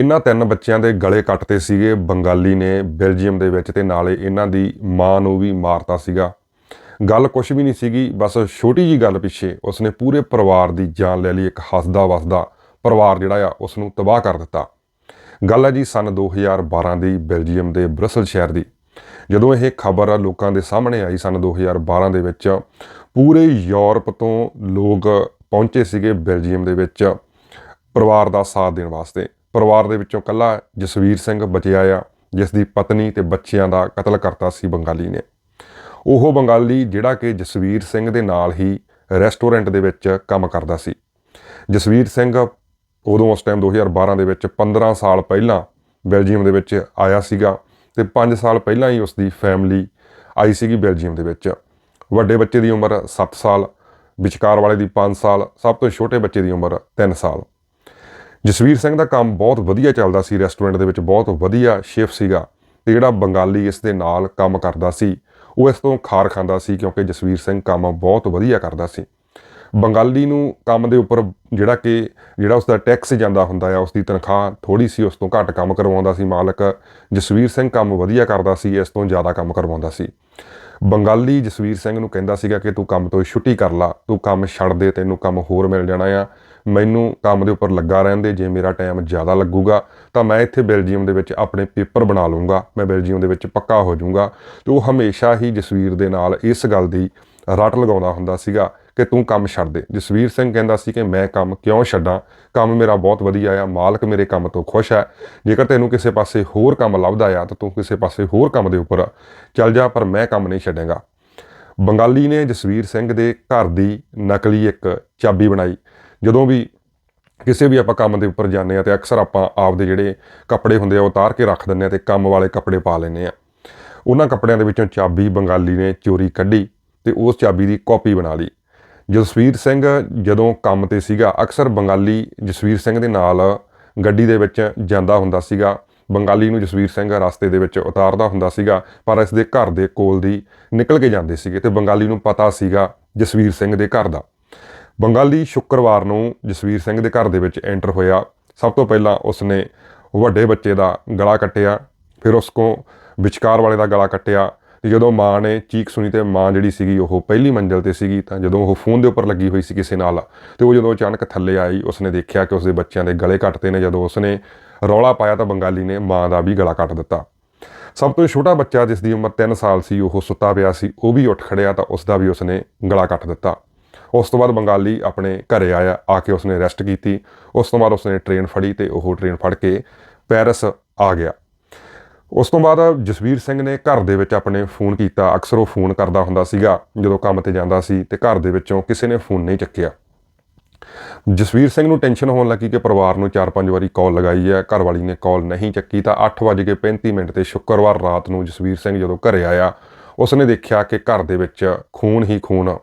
ਇਹਨਾਂ ਤਿੰਨ ਬੱਚਿਆਂ ਦੇ ਗਲੇ ਕੱਟਤੇ ਸੀਗੇ, ਬੰਗਾਲੀ ਨੇ ਬੈਲਜੀਅਮ ਦੇ ਵਿੱਚ ਤੇ ਨਾਲੇ ਇਹਨਾਂ ਦੀ ਮਾਂ ਨੂੰ ਵੀ ਮਾਰਤਾ ਸੀਗਾ। ਗੱਲ ਕੁਝ ਵੀ ਨਹੀਂ ਸੀਗੀ, ਬਸ ਛੋਟੀ ਜੀ ਗੱਲ ਪਿੱਛੇ ਉਸਨੇ ਪੂਰੇ ਪਰਿਵਾਰ ਦੀ ਜਾਨ ਲੈ ਲਈ, ਇੱਕ ਹੱਸਦਾ ਵਸਦਾ ਪਰਿਵਾਰ ਜਿਹੜਾ ਆ ਉਸ ਨੂੰ ਤਬਾਹ ਕਰ ਦਿੱਤਾ। ਗੱਲ ਹੈ ਜੀ ਸਨ 2012 ਦੀ ਬੈਲਜੀਅਮ ਦੇ ਬ੍ਰਸਲ ਸ਼ਹਿਰ ਦੀ। ਜਦੋਂ ਇਹ ਖਬਰ ਲੋਕਾਂ ਦੇ ਸਾਹਮਣੇ ਆਈ ਸਨ 2012 ਦੇ ਵਿੱਚ, ਪੂਰੇ ਯੂਰਪ ਤੋਂ ਲੋਕ ਪਹੁੰਚੇ ਸੀਗੇ ਬੈਲਜੀਅਮ ਦੇ ਵਿੱਚ ਪਰਿਵਾਰ ਦਾ ਸਾਥ ਦੇਣ ਵਾਸਤੇ। ਪਰਿਵਾਰ ਦੇ ਵਿੱਚੋਂ ਕੱਲਾ ਜਸਵੀਰ ਸਿੰਘ ਬਚਿਆ ਆ ਜਿਸ ਦੀ ਪਤਨੀ ਤੇ ਬੱਚਿਆਂ ਦਾ ਕਤਲ ਕਰਤਾ ਸੀ ਬੰਗਾਲੀ ਨੇ। ਉਹ ਬੰਗਾਲੀ ਜਿਹੜਾ ਕਿ ਜਸਵੀਰ ਸਿੰਘ ਦੇ ਨਾਲ ਹੀ ਰੈਸਟੋਰੈਂਟ ਦੇ ਵਿੱਚ ਕੰਮ ਕਰਦਾ ਸੀ। ਜਸਵੀਰ ਸਿੰਘ ਉਦੋਂ ਉਸ ਟਾਈਮ 2012 ਦੇ ਵਿੱਚ 15 ਸਾਲ ਪਹਿਲਾਂ ਬੈਲਜੀਅਮ ਦੇ ਵਿੱਚ ਆਇਆ ਸੀਗਾ ਤੇ 5 ਸਾਲ ਪਹਿਲਾਂ ਹੀ ਉਸ ਦੀ ਫੈਮਿਲੀ ਆਈ ਸੀਗੀ ਬੈਲਜੀਅਮ ਦੇ ਵਿੱਚ। ਵੱਡੇ ਬੱਚੇ ਦੀ ਉਮਰ 7 ਸਾਲ, ਵਿਚਕਾਰ ਵਾਲੇ ਦੀ 5 ਸਾਲ, ਸਭ ਤੋਂ ਛੋਟੇ ਬੱਚੇ ਦੀ ਉਮਰ 3 ਸਾਲ। ਜਸਵੀਰ ਸਿੰਘ ਦਾ ਕੰਮ ਬਹੁਤ ਵਧੀਆ ਚੱਲਦਾ ਸੀ ਰੈਸਟੋਰੈਂਟ ਦੇ ਵਿੱਚ ਬਹੁਤ ਵਧੀਆ ਸ਼ੈਫ ਸੀਗਾ ਤੇ ਜਿਹੜਾ ਬੰਗਾਲੀ ਇਸ ਦੇ ਨਾਲ ਕੰਮ ਕਰਦਾ ਸੀ, ਉਹ ਇਸ ਤੋਂ ਖਾਰ ਖਾਂਦਾ ਸੀ ਕਿਉਂਕਿ ਜਸਵੀਰ ਸਿੰਘ ਕੰਮ ਬਹੁਤ ਵਧੀਆ ਕਰਦਾ ਸੀ। ਬੰਗਾਲੀ ਨੂੰ ਕੰਮ ਦੇ ਉੱਪਰ ਜਿਹੜਾ ਕਿ ਜਿਹੜਾ ਉਸ ਦਾ ਟੈਕਸ ਜਾਂਦਾ ਹੁੰਦਾ ਆ ਉਸ ਦੀ ਤਨਖਾਹ ਥੋੜੀ ਸੀ, ਉਸ ਤੋਂ ਘੱਟ ਕੰਮ ਕਰਵਾਉਂਦਾ ਸੀ ਮਾਲਕ। ਜਸਵੀਰ ਸਿੰਘ ਕੰਮ ਵਧੀਆ ਕਰਦਾ ਸੀ, ਇਸ ਤੋਂ ਜ਼ਿਆਦਾ ਕੰਮ ਕਰਵਾਉਂਦਾ ਸੀ। ਬੰਗਾਲੀ ਜਸਵੀਰ ਸਿੰਘ ਨੂੰ ਕਹਿੰਦਾ ਸੀਗਾ ਕਿ ਤੂੰ ਕੰਮ ਤੋਂ ਛੁੱਟੀ ਕਰ ਲਾ, ਤੂੰ ਕੰਮ ਛੱਡ ਦੇ, ਤੈਨੂੰ ਕੰਮ ਹੋਰ ਮਿਲ ਜਾਣਾ ਆ। ਮੈਨੂੰ ਕੰਮ ਦੇ ਉੱਪਰ ਲੱਗਾ ਰਹਿੰਦੇ ਜੇ ਮੇਰਾ ਟਾਈਮ ਜ਼ਿਆਦਾ ਲੱਗੂਗਾ, ਤਾਂ ਮੈਂ ਇੱਥੇ ਬੈਲਜੀਅਮ ਦੇ ਵਿੱਚ ਆਪਣੇ ਪੇਪਰ ਬਣਾ ਲੂੰਗਾ ਮੈਂ ਬੈਲਜੀਅਮ ਦੇ ਵਿੱਚ ਪੱਕਾ ਹੋ ਜਾਊਂਗਾ। ਤੇ ਉਹ ਹਮੇਸ਼ਾ ਹੀ ਜਸਵੀਰ ਦੇ ਨਾਲ ਇਸ ਗੱਲ ਦੀ ਰੱਟ ਲਗਾਉਂਦਾ ਹੁੰਦਾ ਸੀਗਾ ਕਿ ਤੂੰ ਕੰਮ ਛੱਡ ਦੇ। ਜਸਵੀਰ ਸਿੰਘ ਕਹਿੰਦਾ ਸੀ ਕਿ ਮੈਂ ਕੰਮ ਕਿਉਂ ਛੱਡਾਂ? ਕੰਮ ਮੇਰਾ ਬਹੁਤ ਵਧੀਆ ਆ, ਮਾਲਕ ਮੇਰੇ ਕੰਮ ਤੋਂ ਖੁਸ਼ ਹੈ। ਜੇਕਰ ਤੈਨੂੰ ਕਿਸੇ ਪਾਸੇ ਹੋਰ ਕੰਮ ਲੱਭਦਾ ਆ, ਤਾਂ ਤੂੰ ਕਿਸੇ ਪਾਸੇ ਹੋਰ ਕੰਮ ਦੇ ਉੱਪਰ ਚੱਲ ਜਾ, ਪਰ ਮੈਂ ਕੰਮ ਨਹੀਂ ਛੱਡਾਂਗਾ। ਬੰਗਾਲੀ ਨੇ ਜਸਵੀਰ ਸਿੰਘ ਦੇ ਘਰ ਦੀ ਨਕਲੀ ਇੱਕ ਚਾਬੀ ਬਣਾਈ। ਜਦੋਂ ਵੀ ਕਿਸੇ ਵੀ ਆਪਾਂ ਕੰਮ ਦੇ ਉੱਪਰ ਜਾਂਦੇ ਆ ਤੇ ਅਕਸਰ ਆਪਾਂ ਆਪਦੇ ਜਿਹੜੇ ਕੱਪੜੇ ਹੁੰਦੇ ਆ ਉਹ ਉਤਾਰ ਕੇ ਰੱਖ ਦਿੰਦੇ ਆ ਤੇ ਕੰਮ ਵਾਲੇ ਕੱਪੜੇ ਪਾ ਲੈਂਦੇ ਆ ਉਹਨਾਂ ਕੱਪੜਿਆਂ ਦੇ ਵਿੱਚੋਂ ਚਾਬੀ ਬੰਗਾਲੀ ਨੇ ਚੋਰੀ ਕੱਢੀ ਤੇ ਉਸ ਚਾਬੀ ਦੀ ਕਾਪੀ ਬਣਾ ਲਈ। ਜਸਵੀਰ ਸਿੰਘ ਜਦੋਂ ਕੰਮ ਤੇ ਸੀਗਾ, ਅਕਸਰ ਬੰਗਾਲੀ ਜਸਵੀਰ ਸਿੰਘ ਦੇ ਨਾਲ ਗੱਡੀ ਦੇ ਵਿੱਚ ਜਾਂਦਾ ਹੁੰਦਾ ਸੀਗਾ। ਬੰਗਾਲੀ ਨੂੰ ਜਸਵੀਰ ਸਿੰਘ ਰਸਤੇ ਦੇ ਵਿੱਚ ਉਤਾਰਦਾ ਹੁੰਦਾ ਸੀਗਾ, ਪਰ ਇਸ ਦੇ ਘਰ ਦੇ ਕੋਲ ਦੀ ਨਿਕਲ ਕੇ ਜਾਂਦੇ ਸੀਗੇ ਤੇ ਬੰਗਾਲੀ ਨੂੰ ਪਤਾ ਸੀਗਾ ਜਸਵੀਰ ਸਿੰਘ ਦੇ ਘਰ ਦਾ। ਬੰਗਾਲੀ ਸ਼ੁੱਕਰਵਾਰ ਨੂੰ ਜਸਵੀਰ ਸਿੰਘ ਦੇ ਘਰ ਦੇ ਵਿੱਚ ਐਂਟਰ ਹੋਇਆ। ਸਭ ਤੋਂ ਪਹਿਲਾਂ ਉਸਨੇ ਵੱਡੇ ਬੱਚੇ ਦਾ ਗਲਾ ਕੱਟਿਆ, ਫਿਰ ਉਸ ਕੋ ਵਿਚਕਾਰ ਵਾਲੇ ਦਾ ਗਲਾ ਕੱਟਿਆ ਤੇ ਜਦੋਂ ਮਾਂ ਨੇ ਚੀਕ ਸੁਣੀ ਤੇ ਮਾਂ ਜਿਹੜੀ ਸੀਗੀ ਉਹ ਪਹਿਲੀ ਮੰਜ਼ਲ ਤੇ ਸੀਗੀ ਤਾਂ ਜਦੋਂ ਉਹ ਫੋਨ ਦੇ ਉੱਪਰ ਲੱਗੀ ਹੋਈ ਸੀ ਕਿਸੇ ਨਾਲ ਤੇ ਉਹ ਜਦੋਂ ਅਚਾਨਕ ਥੱਲੇ ਆਈ, ਉਸਨੇ ਦੇਖਿਆ ਕਿ ਉਸਦੇ ਬੱਚਿਆਂ ਦੇ ਗਲੇ ਕੱਟਦੇ ਨੇ। ਜਦੋਂ ਉਸਨੇ ਰੌਲਾ ਪਾਇਆ ਤਾਂ ਬੰਗਾਲੀ ਨੇ ਮਾਂ ਦਾ ਵੀ ਗਲਾ ਕੱਟ ਦਿੱਤਾ। ਸਭ ਤੋਂ ਛੋਟਾ ਬੱਚਾ ਜਿਸ ਦੀ ਉਮਰ 3 ਸਾਲ ਸੀ, ਉਹ ਸੁੱਤਾ ਪਿਆ ਸੀ, ਉਹ ਵੀ ਉੱਠ ਖੜਿਆ ਤਾਂ ਉਸ ਦਾ ਵੀ ਉਸਨੇ ਗਲਾ ਕੱਟ ਦਿੱਤਾ। ਉਸ ਤੋਂ ਬਾਅਦ ਬੰਗਾਲੀ ਆਪਣੇ ਘਰੇ ਆਇਆ, ਆ ਕੇ ਉਸਨੇ ਰੈਸਟ ਕੀਤੀ। ਉਸ ਤੋਂ ਬਾਅਦ ਉਸਨੇ ਟ੍ਰੇਨ ਫੜੀ ਤੇ ਉਹ ਟ੍ਰੇਨ ਫੜ ਕੇ ਪੈਰਿਸ ਆ ਗਿਆ। ਉਸ ਤੋਂ ਬਾਅਦ ਜਸਵੀਰ ਸਿੰਘ ਨੇ ਘਰ ਦੇ ਵਿੱਚ ਆਪਣੇ ਫੋਨ ਕੀਤਾ। ਅਕਸਰ ਉਹ ਫੋਨ ਕਰਦਾ ਹੁੰਦਾ ਸੀਗਾ, ਜਦੋਂ ਕੰਮ ਤੇ ਜਾਂਦਾ ਸੀ ਤੇ ਘਰ ਦੇ ਵਿੱਚੋਂ ਕਿਸੇ ਨੇ ਫੋਨ ਨਹੀਂ ਚੱਕਿਆ। ਜਸਵੀਰ ਸਿੰਘ ਨੂੰ ਟੈਨਸ਼ਨ ਹੋਣ ਲੱਗੀ ਕਿ ਪਰਿਵਾਰ ਨੂੰ 4-5 ਵਾਰੀ ਕਾਲ ਲਗਾਈ ਹੈ। ਘਰ ਵਾਲੀ ਨੇ ਕਾਲ ਨਹੀਂ ਚੱਕੀ ਤਾਂ 8:35 ਮਿੰਟ ਤੇ ਸ਼ੁੱਕਰਵਾਰ ਰਾਤ ਨੂੰ ਜਸਵੀਰ ਸਿੰਘ ਜਦੋਂ ਘਰੇ ਆਇਆ, ਉਸਨੇ ਦੇਖਿਆ ਕਿ ਘਰ ਦੇ ਵਿੱਚ ਖੂਨ ਹੀ ਖੂਨ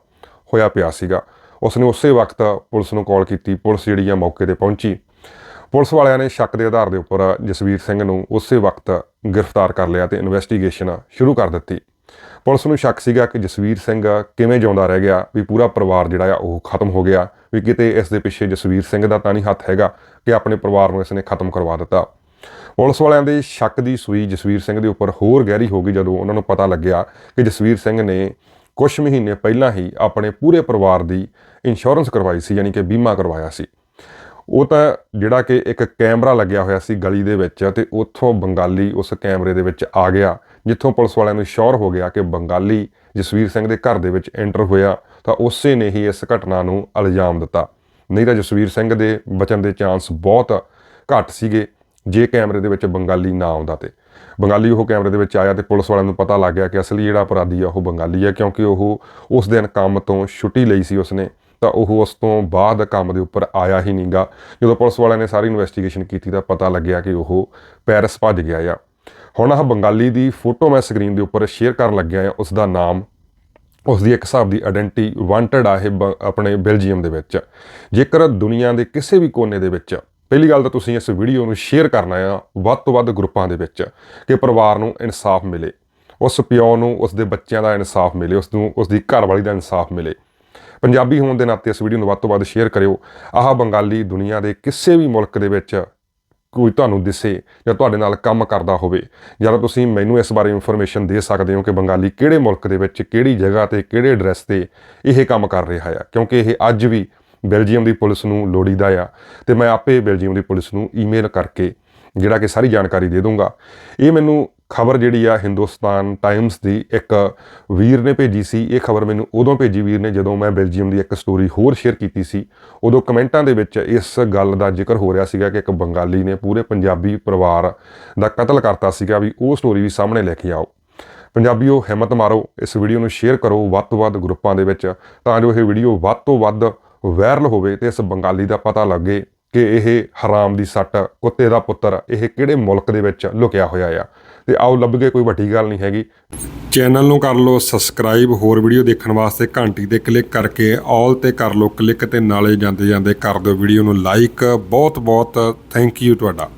ਹੋਇਆ ਪਿਆ ਸੀਗਾ। ਉਸ ਨੇ ਉਸੇ ਵਕਤ ਪੁਲਿਸ ਨੂੰ ਕਾਲ ਕੀਤੀ, ਪੁਲਿਸ ਜਿਹੜੀ ਆ ਮੌਕੇ ਤੇ ਪਹੁੰਚੀ। ਪੁਲਿਸ ਵਾਲਿਆਂ ਨੇ ਸ਼ੱਕ ਦੇ ਆਧਾਰ ਦੇ ਉੱਪਰ ਜਸਵੀਰ ਸਿੰਘ ਨੂੰ ਉਸੇ ਵਕਤ ਗ੍ਰਿਫਤਾਰ ਕਰ ਲਿਆ ਤੇ ਇਨਵੈਸਟੀਗੇਸ਼ਨ ਸ਼ੁਰੂ ਕਰ ਦਿੱਤੀ। ਪੁਲਿਸ ਨੂੰ ਸ਼ੱਕ ਸੀਗਾ ਕਿ ਜਸਵੀਰ ਸਿੰਘ ਕਿਵੇਂ ਜਿਉਂਦਾ ਰਹਿ ਗਿਆ, ਵੀ ਪੂਰਾ ਪਰਿਵਾਰ ਜਿਹੜਾ ਆ ਉਹ ਖਤਮ ਹੋ ਗਿਆ, ਵੀ ਕਿਤੇ ਇਸ ਦੇ ਪਿੱਛੇ ਜਸਵੀਰ ਸਿੰਘ ਦਾ ਤਾਂ ਨਹੀਂ ਹੱਥ ਹੈਗਾ ਕਿ ਆਪਣੇ ਪਰਿਵਾਰ ਨੂੰ ਇਸ ਨੇ ਖਤਮ ਕਰਵਾ ਦਿੱਤਾ। ਪੁਲਿਸ ਵਾਲਿਆਂ ਦੇ ਸ਼ੱਕ ਦੀ ਸੂਈ ਜਸਵੀਰ ਸਿੰਘ ਦੇ ਉੱਪਰ ਹੋਰ ਗਹਿਰੀ ਹੋ ਗਈ ਜਦੋਂ ਉਹਨਾਂ ਨੂੰ ਪਤਾ ਲੱਗਿਆ ਕਿ ਜਸਵੀਰ ਸਿੰਘ ਨੇ ਕੁਝ ਮਹੀਨੇ ਪਹਿਲਾਂ ਹੀ ਆਪਣੇ ਪੂਰੇ ਪਰਿਵਾਰ ਦੀ ਇੰਸ਼ੋਰੈਂਸ ਕਰਵਾਈ ਸੀ, ਯਾਨੀ ਕਿ ਬੀਮਾ ਕਰਵਾਇਆ ਸੀ। ਉਹ ਤਾਂ ਜਿਹੜਾ ਕਿ ਇੱਕ ਕੈਮਰਾ ਲੱਗਿਆ ਹੋਇਆ ਸੀ ਗਲੀ ਦੇ ਵਿੱਚ ਤੇ ਉੱਥੋਂ ਬੰਗਾਲੀ ਉਸ ਕੈਮਰੇ ਦੇ ਵਿੱਚ ਆ ਗਿਆ, ਜਿੱਥੋਂ ਪੁਲਿਸ ਵਾਲਿਆਂ ਨੂੰ ਸ਼ੋਰ ਹੋ ਗਿਆ ਕਿ ਬੰਗਾਲੀ ਜਸਵੀਰ ਸਿੰਘ ਦੇ ਘਰ ਦੇ ਵਿੱਚ ਐਂਟਰ ਹੋਇਆ, ਤਾਂ ਉਸੇ ਨੇ ਹੀ ਇਸ ਘਟਨਾ ਨੂੰ ਇਲਜ਼ਾਮ ਦਿੱਤਾ। ਨਹੀਂ ਤਾਂ ਜਸਵੀਰ ਸਿੰਘ ਦੇ ਬਚਣ ਦੇ ਚਾਂਸ ਬਹੁਤ ਘੱਟ ਸੀਗੇ, ਜੇ ਕੈਮਰੇ ਦੇ ਵਿੱਚ ਬੰਗਾਲੀ ਨਾ ਆਉਂਦਾ ਤੇ। ਬੰਗਾਲੀ ਉਹ ਕੈਮਰੇ ਦੇ ਵਿੱਚ ਆਇਆ ਤੇ ਪੁਲਿਸ ਵਾਲਿਆਂ ਨੂੰ ਪਤਾ ਲੱਗ ਗਿਆ ਕਿ ਅਸਲੀ ਜਿਹੜਾ ਅਪਰਾਧੀ ਆ ਉਹ ਬੰਗਾਲੀ ਆ, ਕਿਉਂਕਿ ਉਹ ਉਸ ਦਿਨ ਕੰਮ ਤੋਂ ਛੁੱਟੀ ਲਈ ਸੀ ਉਸਨੇ, ਤਾਂ ਉਹ ਉਸ ਤੋਂ ਬਾਅਦ ਕੰਮ ਦੇ ਉੱਪਰ ਆਇਆ ਹੀ ਨਹੀਂਗਾ। ਜਦੋਂ ਪੁਲਿਸ ਵਾਲਿਆਂ ਨੇ ਸਾਰੀ ਇਨਵੈਸਟੀਗੇਸ਼ਨ ਕੀਤੀ ਤਾਂ ਪਤਾ ਲੱਗਿਆ ਕਿ ਉਹ ਪੈਰਿਸ ਭੱਜ ਗਿਆ ਆ। ਹੁਣ ਆਹ ਬੰਗਾਲੀ ਦੀ ਫੋਟੋ ਮੈਂ ਸਕਰੀਨ ਦੇ ਉੱਪਰ ਸ਼ੇਅਰ ਕਰਨ ਲੱਗਿਆ ਆ ਉਸ ਦਾ ਨਾਮ ਉਸ ਦੀ ਇੱਕ ਹਿਸਾਬ ਦੀ ਆਇਡੈਂਟੀ ਵਾਂਟਡ ਆ ਇਹ ਬ- ਆਪਣੇ ਬੈਲਜੀਅਮ ਦੇ ਵਿੱਚ। ਜੇਕਰ ਦੁਨੀਆ ਦੇ ਕਿਸੇ ਵੀ ਕੋਨੇ ਦੇ ਵਿੱਚ ਪਹਿਲੀ ਗੱਲ ਤਾਂ ਤੁਸੀਂ ਇਸ ਵੀਡੀਓ ਨੂੰ ਸ਼ੇਅਰ ਕਰਨਾ ਆ, ਵੱਧ ਤੋਂ ਵੱਧ ਗਰੁੱਪਾਂ ਦੇ ਵਿੱਚ, ਕਿ ਪਰਿਵਾਰ ਨੂੰ ਇਨਸਾਫ ਮਿਲੇ। ਉਸ ਪਿਓ ਨੂੰ, ਉਸ ਦੇ ਬੱਚਿਆਂ ਦਾ ਇਨਸਾਫ ਮਿਲੇ, ਉਸ ਨੂੰ, ਉਸ ਦੀ ਘਰਵਾਲੀ ਦਾ ਇਨਸਾਫ ਮਿਲੇ। ਪੰਜਾਬੀ ਹੋਣ ਦੇ ਨਾਤੇ ਇਸ ਵੀਡੀਓ ਨੂੰ ਵੱਧ ਤੋਂ ਵੱਧ ਸ਼ੇਅਰ ਕਰਿਓ। ਆਹ ਬੰਗਾਲੀ ਦੁਨੀਆ ਦੇ ਕਿਸੇ ਵੀ ਮੁਲਕ ਦੇ ਵਿੱਚ ਕੋਈ ਤੁਹਾਨੂੰ ਦਿਸੇ ਜਾਂ ਤੁਹਾਡੇ ਨਾਲ ਕੰਮ ਕਰਦਾ ਹੋਵੇ, ਜਾਂ ਤੁਸੀਂ ਮੈਨੂੰ ਇਸ ਬਾਰੇ ਇਨਫੋਰਮੇਸ਼ਨ ਦੇ ਸਕਦੇ ਹੋ ਕਿ ਬੰਗਾਲੀ ਕਿਹੜੇ ਮੁਲਕ ਦੇ ਵਿੱਚ, ਕਿਹੜੀ ਜਗ੍ਹਾ ਤੇ, ਕਿਹੜੇ ਐਡਰੈਸ ਤੇ ਇਹ ਕੰਮ ਕਰ ਰਿਹਾ ਆ। ਕਿਉਂਕਿ ਇਹ ਅੱਜ ਵੀ ਬੈਲਜੀਅਮ ਦੀ ਪੁਲਿਸ ਨੂੰ ਲੋੜੀਦਾ ਆ ਤੇ ਮੈਂ ਆਪੇ ਬੈਲਜੀਅਮ ਦੀ ਪੁਲਿਸ ਨੂੰ ਈਮੇਲ ਕਰਕੇ ਜਿਹੜਾ ਕਿ ਸਾਰੀ ਜਾਣਕਾਰੀ ਦੇ ਦੂੰਗਾ ਇਹ ਮੈਨੂੰ ਖਬਰ ਜਿਹੜੀ ਆ ਹਿੰਦੁਸਤਾਨ ਟਾਈਮਸ ਦੀ ਇੱਕ ਵੀਰ ਨੇ ਭੇਜੀ ਸੀ। ਇਹ ਖਬਰ ਮੈਨੂੰ ਉਦੋਂ ਭੇਜੀ ਵੀਰ ਨੇ ਜਦੋਂ ਮੈਂ ਬੈਲਜੀਅਮ ਦੀ ਇੱਕ ਸਟੋਰੀ ਹੋਰ ਸ਼ੇਅਰ ਕੀਤੀ ਸੀ। ਉਦੋਂ ਕਮੈਂਟਾਂ ਦੇ ਵਿੱਚ ਇਸ ਗੱਲ ਦਾ ਜ਼ਿਕਰ ਹੋ ਰਿਹਾ ਸੀਗਾ ਕਿ ਇੱਕ ਬੰਗਾਲੀ ਨੇ ਪੂਰੇ ਪੰਜਾਬੀ ਪਰਿਵਾਰ ਦਾ ਕਤਲ ਕਰਤਾ ਸੀਗਾ ਵੀ ਉਹ ਸਟੋਰੀ ਵੀ ਸਾਹਮਣੇ ਲੈ ਕੇ ਆਓ। ਪੰਜਾਬੀਓ, ਹਿੰਮਤ ਮਾਰੋ, ਇਸ ਵੀਡੀਓ ਨੂੰ ਸ਼ੇਅਰ ਕਰੋ ਵੱਧ ਤੋਂ ਵੱਧ ਗਰੁੱਪਾਂ ਦੇ ਵਿੱਚ ਤਾਂ ਜੋ ਇਹ ਵੀਡੀਓ ਵੱਧ ਤੋਂ ਵੱਧ ਵਾਇਰਲ ਹੋਵੇ ਤੇ ਇਸ ਬੰਗਾਲੀ ਦਾ ਪਤਾ ਲੱਗੇ ਕਿ ਇਹ ਹਰਾਮ ਦੀ ਸੱਟ ਕੁੱਤੇ ਦਾ ਪੁੱਤਰ ਇਹ ਕਿਹੜੇ ਮੁਲਕ ਦੇ ਵਿੱਚ ਲੁਕਿਆ ਹੋਇਆ ਆ। ਤੇ ਆਓ ਲੱਭ ਕੇ ਕੋਈ ਵੱਡੀ ਗੱਲ ਨਹੀਂ ਹੈਗੀ। ਚੈਨਲ ਨੂੰ ਕਰ ਲਓ ਸਬਸਕ੍ਰਾਈਬ, ਹੋਰ ਵੀਡੀਓ ਦੇਖਣ ਵਾਸਤੇ ਘੰਟੀ ਤੇ ਕਲਿੱਕ ਕਰਕੇ ਆਲ ਤੇ ਕਰ ਲਓ ਕਲਿੱਕ ਤੇ ਨਾਲੇ ਜਾਂਦੇ ਜਾਂਦੇ ਕਰ ਦਿਓ ਵੀਡੀਓ ਨੂੰ ਲਾਈਕ। ਬਹੁਤ ਬਹੁਤ ਥੈਂਕ ਯੂ ਤੁਹਾਡਾ।